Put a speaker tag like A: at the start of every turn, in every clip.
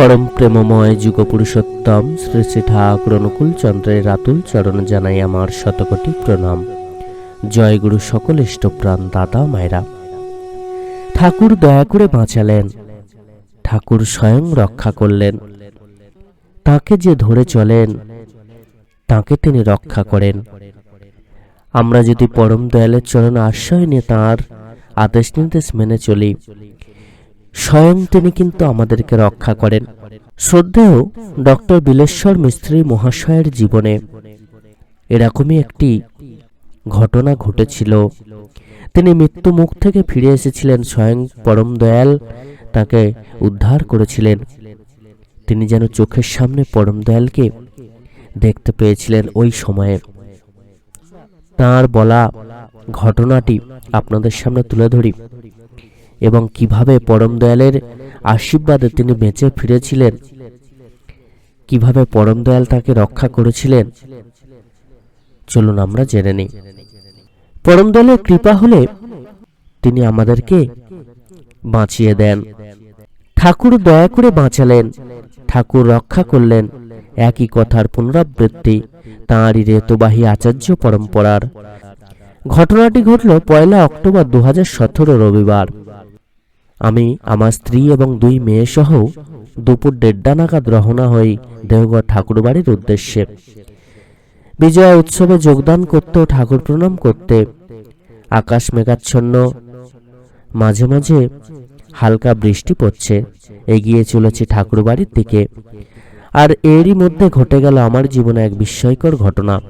A: পরম প্রেমময় যুগ পুরুষোত্তম শ্রী শ্রী ঠাকুর অনুকূল চন্দ্রের রাতুল চরণ জানাই আমার শতকোটি প্রণাম। জয় গুরু সকল ইষ্টপ্রাণ দাদা মায়েরা। ঠাকুর দয়া করে বাঁচালেন। ঠাকুর স্বয়ং রক্ষা করলেন। তাকে যে ধরে চলেন, তাকে তিনি রক্ষা করেন। আমরা যদি পরম দয়ালের চরণ আশ্রয় নিয়ে তাঁর আদেশ নির্দেশ মেনে চলি স্বয়ং তিনি কিন্তু আমাদেরকে রক্ষা করেন। শ্রদ্ধেয় ডক্টর বিলেশ্বর মিস্ত্রি মহাশয়ের জীবনে এরকমই একটি ঘটনা ঘটেছিল। তিনি মৃত্যু মুখ থেকে ফিরে এসেছিলেন, স্বয়ং পরম দয়াল তাকে উদ্ধার করেছিলেন। তিনি যেন চোখের সামনে পরম দয়ালকে দেখতে পেয়েছিলেন ওই সময়ে। তার বলা ঘটনাটি আপনাদের সামনে তুলে ধরি। এবং কীভাবে পরম দয়ালের আশীর্বাদে তিনি বেঁচে ফিরেছিলেন? কীভাবে পরম দয়াল তাকে রক্ষা করেছিলেন? চলুন আমরা জেনে নিই। পরম দয়ালের কৃপা হলে তিনি আমাদেরকে বাঁচিয়ে দেন। ঠাকুর দয়া করে বাঁচালেন, ঠাকুর রক্ষা করলেন। একই কথার পুনরাবৃত্তি তাঁরই রেতবাহী আচার্য পরম্পরার। ঘটনাটি ঘটল পয়লা অক্টোবর দু হাজার সতেরো রবিবার। আমি আমার স্ত্রী এবং দুই মেয়ে সহ দুপুর দেড়টা নাগাদ রহনা হই দেওঘর ঠাকুরবাড়ির উদ্দেশ্যে। বিজয়া উৎসবে যোগদান করতে ও ঠাকুর প্রণাম করতে। আকাশ মেঘাচ্ছন্ন। মাঝে মাঝে হালকা বৃষ্টি পড়ছে। এগিয়ে চলেছি ঠাকুরবাড়ির দিকে। আর এরই মধ্যে ঘটে গেল আমার জীবনে এক বিস্ময়কর ঘটনা।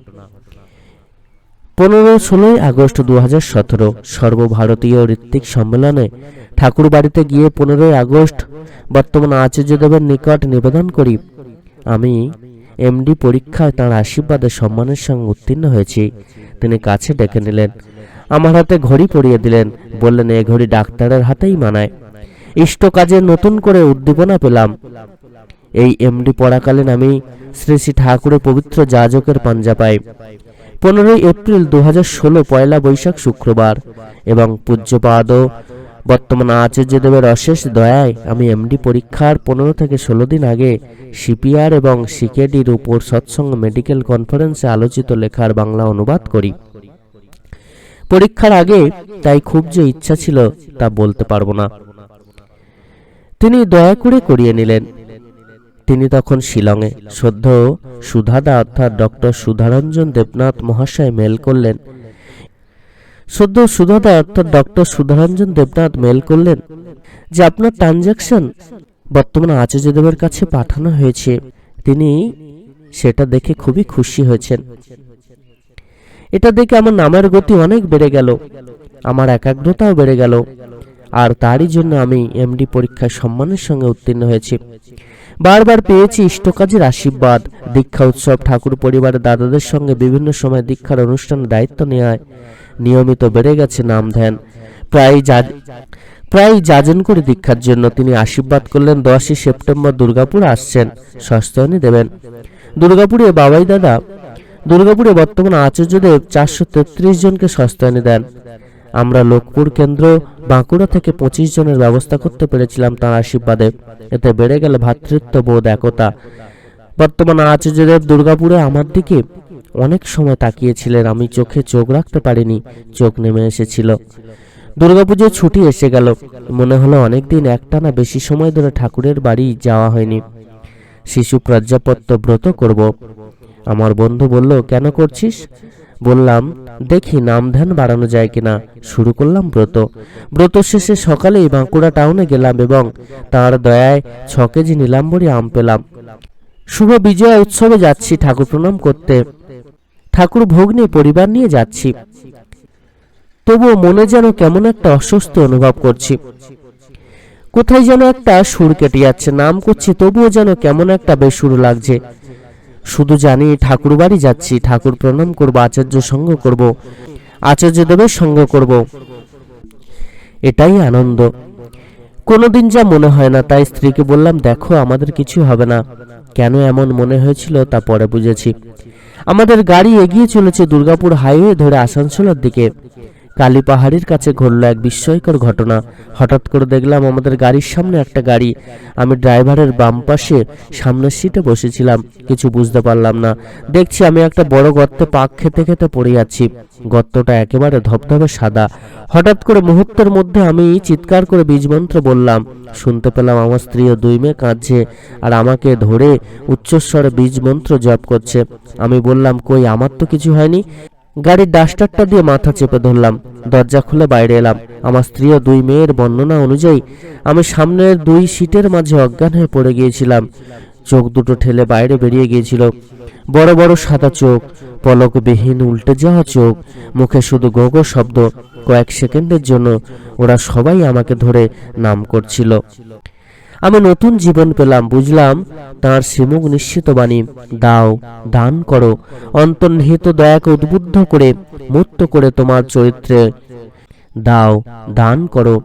A: পনেরো ষোলোই আগস্ট দু হাজার সতেরো সর্বভারতীয় ঋত্বিক সম্মেলনে ঠাকুর বাড়িতে গিয়ে পনেরোই আগস্ট বর্তমান আচার্যদেবের নিকট নিবেদন করি। আমি এমডি পরীক্ষায় তাঁর আশীর্বাদে সম্মানের সঙ্গে উত্তীর্ণ হয়েছি। তিনি কাছে ডেকে নিলেন। আমার হাতে ঘড়ি পরিয়ে দিলেন। বললেন, এ ঘড়ি ডাক্তারের হাতেই মানায়। ইষ্ট কাজে নতুন করে উদ্দীপনা পেলাম। এই এমডি পড়াকালীন আমি শ্রী শ্রী ঠাকুরের পবিত্র যাজকের পাঞ্জা পাই। পনেরোই এপ্রিল দু হাজার ষোলো পয়লা বৈশাখ শুক্রবার এবং পূজ্যপাদ, বর্তমান আচার্যদেবের অশেষ দয়ায় আমি এমডি পরীক্ষার পনেরো থেকে ষোলো দিন আগে সিপিআর এবং সিকেডির উপর সৎসঙ্গ মেডিকেল কনফারেন্সে আলোচিত লেখার বাংলা অনুবাদ করি। পরীক্ষার আগে তাই খুব যে ইচ্ছা ছিল তা বলতে পারব না। তিনি দয়া করে করিয়ে নিলেন। তিনি তখন শিলংয়ে। সদ্য সুধাদা অর্থাৎ ডক্টর সুধারঞ্জন দেবনাথ মহাশয় মেল করলেন। সদ্য সুধাদা অর্থাৎ ডক্টর সুধারঞ্জন দেবনাথ মেল করলেন যে, আপনার ট্রানজাকশন বর্তমানে আচার্যদেবের কাছে পাঠানো হয়েছে। তিনি সেটা দেখে খুবই খুশি হয়েছেন। এটা দেখে আমার নামের গতি অনেক বেড়ে গেল। আমার একাগ্রতাও বেড়ে গেল। আর তারই জন্য আমি এমডি পরীক্ষায় সম্মানের সঙ্গে উত্তীর্ণ হয়েছি। বারবার পেয়েছি ইষ্টকাজের আশীর্বাদ। দীক্ষা উৎসব ঠাকুর পরিবারের দাদাদের সঙ্গে বিভিন্ন সময় দীক্ষার অনুষ্ঠানে দায়িত্ব নেওয়ায় নিয়মিত বেড়ে গেছে নাম ধ্যান। প্রায় প্রায় যাজন করে দীক্ষার জন্য তিনি আশীর্বাদ করলেন দশই সেপ্টেম্বর দুর্গাপুর আসছেন সস্তায়নী দেবেন। দুর্গাপুরে বাবাই দাদা, দুর্গাপুরে বর্তমান আচার্যদেব চারশো তেত্রিশ জনকে সস্তায়নী দেন। আমরা লোকপুর কেন্দ্র বাঁকুড়া থেকে পঁচিশ জনের ব্যবস্থা করতে পেরেছিলাম তার আশীর্বাদে। এতে বেড়ে গেল ভ্রাতৃত্ববোধ একতা। বর্তমান আচার্যদেব দুর্গাপুরে আমার দিকে অনেক সময় তাকিয়েছিলেন, আমি চোখে চোখ রাখতে পারিনি, চোখ নেমে এসেছিল। দুর্গাপুজোয় ছুটি এসে গেল, মনে হলো অনেকদিন একটানা বেশি সময় ধরে ঠাকুরের বাড়ি যাওয়া হয়নি। শিশু প্রজ্ঞাপত্য ব্রত করব। আমার বন্ধু বলল, কেন করছিস? বললাম, দেখি নাম ধ্যান বাড়ানো যায় কিনা। শুরু করলাম ব্রত। ব্রত শেষে সকালেই বাঁকুড়া টাউনে গেলাম এবং তার দয়ায় ছ কেজি নীলাম্বরী আম পেলাম। শুভ বিজয়া উৎসবে যাচ্ছি ঠাকুর প্রণাম করতে। ঠাকুর ভোগ নিয়ে পরিবার নিয়ে যাচ্ছি। তবুও মনে যেন কেমন একটা অস্বস্তি অনুভব করছি। কোথায় যেন একটা সুর কেটে যাচ্ছে, নাম করছি, তবুও যেন কেমন একটা বেসুর লাগছে। শুধু জানি ঠাকুর বাড়ি যাচ্ছি, ঠাকুর প্রণাম করব, আচার্য সঙ্গ করব আচার্য দেবের সঙ্গ করব। এটাই আনন্দ। কোনোদিন যা মনে হয় না, তাই স্ত্রীকে বললাম, দেখো, আমাদের কিছু হবে না। কেন এমন মনে হয়েছিল, তা পরে বুঝেছি। আমাদের গাড়ি এগিয়ে চলেছে দুর্গাপুর হাইওয়ে ধরে আসানসোলের দিকে। কালী পাহাড়ির কাছে ঘটল এক বিস্ময়কর ঘটনা। হঠাৎ করে দেখলাম আমাদের গাড়ির সামনে একটা গাড়ি। আমি ড্রাইভারের বাম পাশে সামনের সিটে বসেছিলাম। কিছু বুঝতে পারলাম না। দেখছি আমি একটা বড় গর্তে পাক খেতে খেতে পড়ে যাচ্ছি গর্তটা একেবারে ধবধবে সাদা। হঠাৎ করে মুহূর্তের মধ্যে আমি চিৎকার করে বীজমন্ত্র বললাম। শুনতে পেলাম আমার স্ত্রী ও দুই মেয়ে কাঁদছে আর আমাকে ধরে উচ্চস্বরে বীজমন্ত্র জপ করছে। আমি বললাম, কই, আমার তো কিছু হয়নি? গাড়ির ডাস্টারটা দিয়ে মাথা চেপে ধরলাম। দরজা খুলে বাইরে এলাম। আমার স্ত্রী ও দুই মেয়ের বর্ণনা অনুযায়ী, আমি সামনের দুই সিটের মাঝে অজ্ঞান হয়ে পড়ে গিয়েছিলাম। চোখ দুটো ঠেলে বাইরে বেরিয়ে গিয়েছিল। বড় বড় সাদা চোখ, পলকবিহীন উল্টে যাওয়া চোখ, মুখে শুধু গোগো শব্দ। কয়েক সেকেন্ডের জন্য ওরা সবাই আমাকে ধরে নাম করছিল। আমি নতুন জীবন পেলাম, বুঝলাম? তার শ্রীমুখ নিশ্চিত বাণী, দাও, দান করো। অন্তর্নিহিত দয়াকে উদ্বুদ্ধ করে, মুক্ত করে তোমার চরিত্রে দাও, দান করো।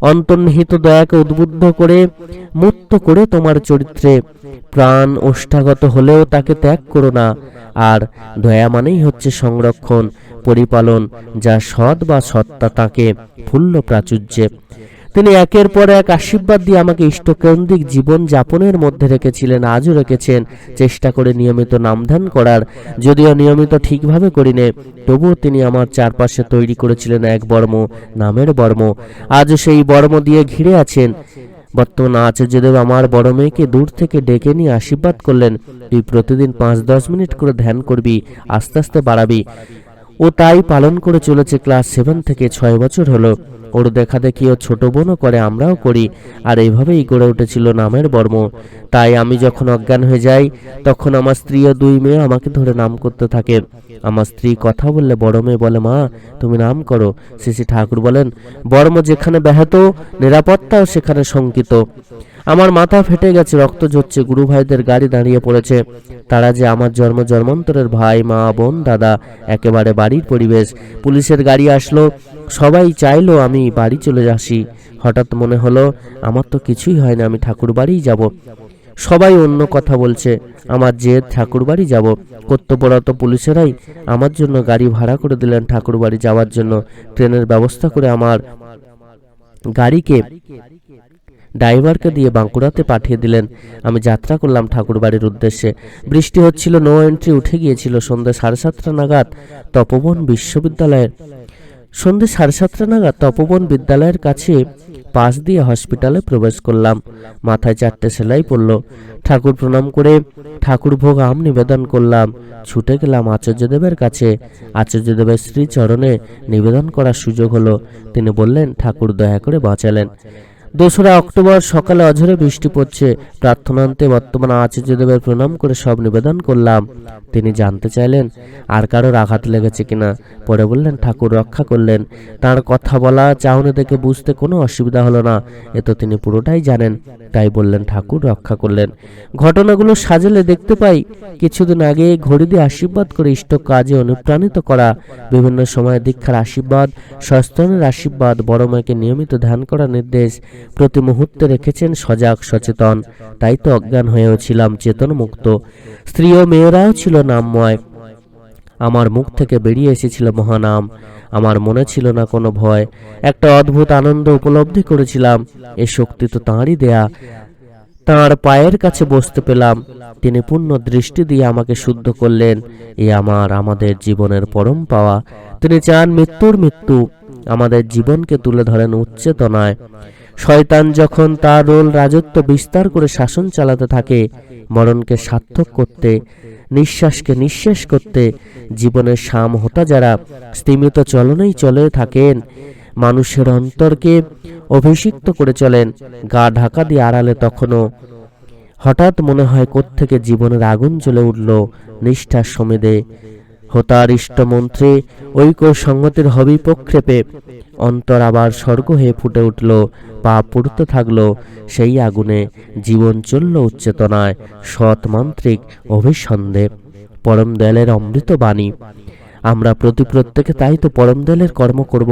A: অন্তর্নিহিত দয়াকে উদ্বুদ্ধ করে, মুক্ত করে তোমার চরিত্রে প্রাণ ওষ্ঠাগত হলেও তাকে ত্যাগ করো না। আর দয়া মানেই হচ্ছে সংরক্ষণ, পরিপালন, যা সৎ বা সত্তা তাকে ফুল্ল প্রাচুর্যে তিনি একের পর এক আশীর্বাদ দিয়ে আমাকে ইষ্টকেন্দ্রিক জীবন যাপনের মধ্যে রেখেছিলেন, আজও রেখেছেন। চেষ্টা করে নিয়মিত নামধান করার, যদিও নিয়মিত ঠিকভাবে করিনে, তবুও তিনি আমার চারপাশে তৈরি করেছিলেন এক বর্ম, নামের বর্ম। আজও সেই বর্ম দিয়ে ঘিরে আছেন। বর্তমান আচার্যদেব আমার বড় মেয়েকে দূর থেকে ডেকে নিয়ে আশীর্বাদ করলেন, তুই প্রতিদিন পাঁচ দশ মিনিট করে ধ্যান করবি, আস্তে আস্তে বাড়াবি। ও তাই পালন করে চলেছে ক্লাস সেভেন থেকে ছয় বছর হলো। ওর দেখা দেখি ও ছোট বোনও করে আমরাও করি, আর এইভাবেই গড়ে উঠেছিল নামের বর্ম। তাই আমি যখন অজ্ঞান হয়ে যাই, তখন আমার স্ত্রী ও দুই মেয়ে আমাকে ধরে নাম করতে থাকে। আমার স্ত্রী কথা বললে বড় মেয়ে বলে, মা, তুমি নাম করো। শ্রী ঠাকুর বলেন, বর্ম যেখানে ব্যাহত, নিরাপত্তাও সেখানে শঙ্কিত। আমার মাথা ফেটে গেছে, রক্ত ঝরছে, গুরু ভাইদের গাড়ি দাঁড়িয়ে পড়েছে। তারা যে আমার জন্ম জন্মান্তরের ভাই, মা, বোন, দাদা, একেবারে বাড়ির পরিবেশ। পুলিশের গাড়ি আসলো, সবাই চাইলো আমি বাড়ি চলে আসি। হঠাৎ মনে হলো, আমার তো কিছুই হয় না, আমি ঠাকুর বাড়িই যাব। সবাই অন্য কথা বলছে, আমার যে ঠাকুর বাড়ি যাব। কর্তব্যরত পুলিশেরাই আমার জন্য গাড়ি ভাড়া করে দিলেন ঠাকুর বাড়ি যাওয়ার জন্য। ট্রেনের ব্যবস্থা করে আমার গাড়িকে ড্রাইভারকে দিয়ে বাঁকুড়াতে পাঠিয়ে দিলেন। আমি যাত্রা করলাম ঠাকুরবাড়ির উদ্দেশ্যে। বৃষ্টি হচ্ছিল নো এন্ট্রি উঠে গিয়েছিল সন্ধ্যে সাড়ে সাতটা নাগাদ তপবন বিশ্ববিদ্যালয়ের। সন্ধ্যে সাড়ে সাতটা নাগাদ তপবন বিদ্যালয়ের কাছে পাশ দিয়ে হসপিটালে প্রবেশ করলাম। মাথায় চারটে সেলাই পড়ল। ঠাকুর প্রণাম করে ঠাকুর ভোগ আম নিবেদন করলাম। ছুটে গেলাম আচার্যদেবের কাছে। আচার্যদেবের শ্রীচরণে নিবেদন করার সুযোগ হলো। তিনি বললেন, ঠাকুর দয়া করে বাঁচালেন। দোসরা অক্টোবর সকালে অঝরে বৃষ্টি পড়ছে। প্রার্থনান্তে বর্তমান আচার্যদেবের প্রণাম করে সব নিবেদন করলাম। তিনি জানতে চাইলেন, আর কারোর আঘাত লেগেছে কিনা? পরে বললেন, ঠাকুর রক্ষা করলেন। তার কথা বলা চাহনি দেখে বুঝতে কোনো অসুবিধা হলো না। এ তো তিনি পুরোটাই জানেন। তাই বললেন, ঠাকুর রক্ষা করলেন। ঘটনাগুলো সাজালে দেখতে পাই, কিছুদিন আগে ঘড়ি দিয়ে আশীর্বাদ করে ইষ্ট কাজে অনুপ্রাণিত করা, বিভিন্ন সময় দীক্ষার আশীর্বাদ, সস্তনের আশীর্বাদ, বড় মাকে নিয়মিত ধ্যান করার নির্দেশ প্রতি মুহূর্তে রেখেছেন সজাগ, সচেতন। তাই তো অজ্ঞান হয়েও ছিলাম চেতন মুক্ত স্ত্রী ও মেয়েরাও ছিল নামময়। আমার মুখ থেকে বেরিয়ে এসেছিল মহানাম। আমার মনে ছিল না কোনো ভয়। একটা অদ্ভুত আনন্দ উপলব্ধি করেছিলাম। এ শক্তি তো তাঁরই দেয়া। তাঁর পায়ের কাছে বসতে পেলাম। তিনি পূর্ণ দৃষ্টি দিয়ে আমাকে শুদ্ধ করলেন, এ আমার, আমাদের জীবনের পরম পাওয়া। তিনি চান মৃত্যুর মৃত্যু। আমাদের জীবনকে তুলে ধরেন উচ্চেতনায়। শয়তান যখন তার রোল রাজত্ব বিস্তার করে শাসন চালাতে থাকে, মরণকে সার্থক করতে নিঃশ্বাসকে নিঃশ্বাস করতে জীবনের সাম হতা যারা স্তিমিত চলনেই চলে থাকেন, মানুষের অন্তরকে অভিষিক্ত করে চলেন, গা ঢাকা দিয়ে আড়ালে তখনও। হঠাৎ মনে হয় কোত্থেকে জীবনের আগুন জ্বলে উঠল নিষ্ঠার সমেদে। হোতার ইষ্টমন্ত্রে ঐক্য সংগতির হবি প্রক্ষেপে অন্তর আবার স্বর্গ হয়ে ফুটে উঠল, পা পুড়তে থাকল সেই আগুনে, জীবন চলল উচ্চেতনায়, সৎ মান্ত্রিক অভিসন্ধে, পরম দয়ালের অমৃত বাণী আমরা প্রতি প্রত্যেকে তাই তো পরম দয়ালের কর্ম করব,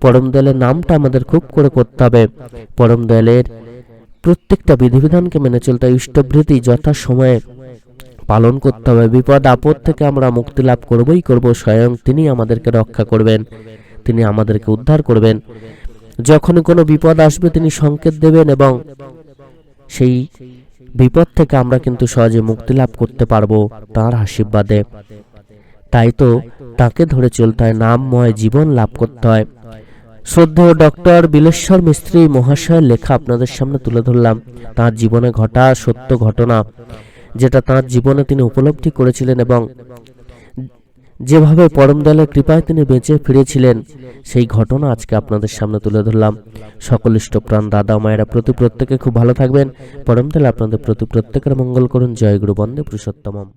A: পরম দয়ালের নামটা আমাদের খুব করে করতে হবে পরম দয়ালের প্রত্যেকটা বিধিবিধানকে মেনে চলতে। ইষ্টভৃতি যথা সময়ে পালন করতে হবে। বিপদ আপদ থেকে আমরা মুক্তি লাভ করবই, করব স্বয়ং। তিনি আমাদেরকে রক্ষা করবেন। তিনি আমাদেরকে উদ্ধার করবেন। যখন কোনো বিপদ আসবে, তিনি সংকেত দেবেন এবং সেই বিপদ থেকে আমরা কিন্তু সহজে মুক্তি লাভ করতে পারব তাঁর আশীর্বাদে। তাই তো তাকে ধরে চলতে হয়, নামময় জীবন লাভ করতে হয়। শ্রদ্ধেয় ডক্টর বিলেশ্বর মিস্ত্রি মহাশয়ের লেখা আপনাদের সামনে তুলে ধরলাম। তার জীবনে ঘটা সত্য ঘটনা। যেটা তার জীবনে তিনি উপলব্ধি করেছিলেন এবং যেভাবে পরম দলের কৃপায় তিনি বেঁচে ফিরেছিলেন, সেই ঘটনা আজকে আপনাদের সামনে তুলে ধরলাম। সকল ইষ্টপ্রাণ দাদা মায়েরা প্রতি প্রত্যেকে খুব ভালো থাকবেন। পরম দলে আপনাদের প্রতি প্রত্যেকের মঙ্গল করুন। জয়গুরু বন্দে পুরুষোত্তমম।